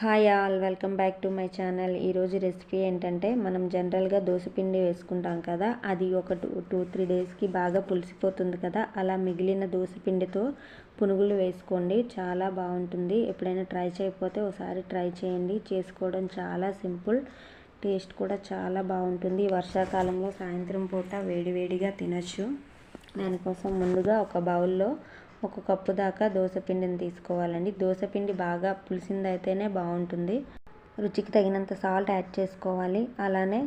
Hi all welcome back to my channel. ఈరోజు recipe ఏంటంటే మనం జనరల్గా దోసపిండి వేసుకుంటాం కదా అది ఒక టూ టూ త్రీ డేస్కి బాగా పులిసిపోతుంది కదా అలా మిగిలిన దోశపిండితో పునుగులు వేసుకోండి చాలా బాగుంటుంది. ఎప్పుడైనా ట్రై చేయకపోతే ఒకసారి ట్రై చేయండి. చేసుకోవడం చాలా సింపుల్ టేస్ట్ కూడా చాలా బాగుంటుంది. వర్షాకాలంలో సాయంత్రం పూట వేడివేడిగా తినచ్చు. దానికోసం ముందుగా ఒక బౌల్లో ఒక కప్పు దాకా దోశపిండిని తీసుకోవాలండి. దోశపిండి బాగా పులిసింది అయితేనే బాగుంటుంది. రుచికి తగినంత సాల్ట్ యాడ్ చేసుకోవాలి. అలానే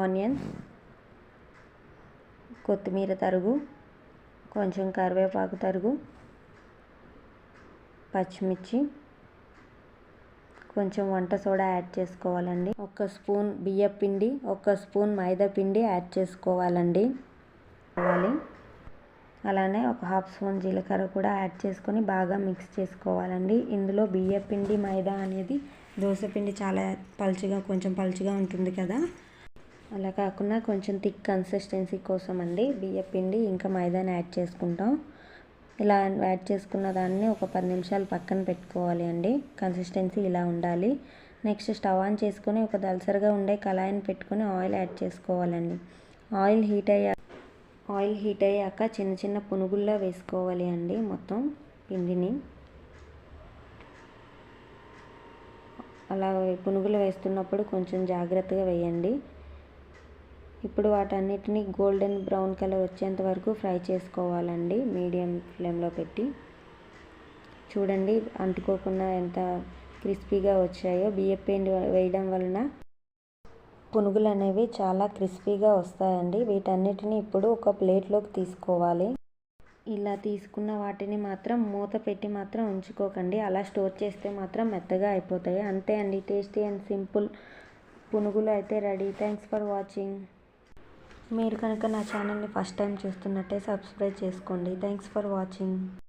ఆనియన్స్ కొత్తిమీర తరుగు కొంచెం కరివేపాకు తరుగు పచ్చిమిర్చి కొంచెం వంట సోడా యాడ్ చేసుకోవాలండి. ఒక స్పూన్ బియ్య పిండి ఒక స్పూన్ మైదా పిండి యాడ్ చేసుకోవాలండి. కావాలి అలానే ఒక హాఫ్ స్పూన్ జీలకర్ర కూడా యాడ్ చేసుకొని బాగా మిక్స్ చేసుకోవాలండి. ఇందులో బియ్య పిండి మైదా అనేది దోశపిండి చాలా పలుచగా కొంచెం పలుచగా ఉంటుంది కదా. అలా కాకుండా కొంచెం థిక్ కన్సిస్టెన్సీ కోసం అండి బియ్య పిండి ఇంకా మైదాని యాడ్ చేసుకుంటాం. ఇలా యాడ్ చేసుకున్న దాన్ని ఒక పది నిమిషాలు పక్కన పెట్టుకోవాలి అండి. కన్సిస్టెన్సీ ఇలా ఉండాలి. నెక్స్ట్ స్టవ్ ఆన్ చేసుకొని ఒక దలసరిగా ఉండే కళాయిని పెట్టుకొని ఆయిల్ యాడ్ చేసుకోవాలండి. ఆయిల్ హీట్ అయ్యాక ఆయిల్ హీట్ అయ్యాక చిన్న చిన్న పునుగుల్లా వేసుకోవాలి అండి మొత్తం పిండిని. అలా పునుగులు వేస్తున్నప్పుడు కొంచెం జాగ్రత్తగా వేయండి. ఇప్పుడు వాటన్నిటిని గోల్డెన్ బ్రౌన్ కలర్ వచ్చేంత వరకు ఫ్రై చేసుకోవాలండి మీడియం ఫ్లేమ్లో పెట్టి. చూడండి అంటుకోకుండా ఎంత క్రిస్పీగా వచ్చాయో. బియ్య పిండి వేయడం వలన పునుగులు అనేవి చాలా క్రిస్పీగా వస్తాయండి. వీటన్నిటిని ఇప్పుడు ఒక ప్లేట్లోకి తీసుకోవాలి. ఇలా తీసుకున్న వాటిని మాత్రం మూత పెట్టి మాత్రం ఉంచుకోకండి. అలా స్టోర్ చేస్తే మాత్రం మెత్తగా అయిపోతాయి. అంతే అండి. టేస్టీ అండ్ సింపుల్ పునుగులు అయితే రెడీ. Thanks for watching. మీరు కనుక నా ఛానల్ని ఫస్ట్ టైం చూస్తున్నట్టే సబ్స్క్రైబ్ చేసుకోండి. Thanks for watching.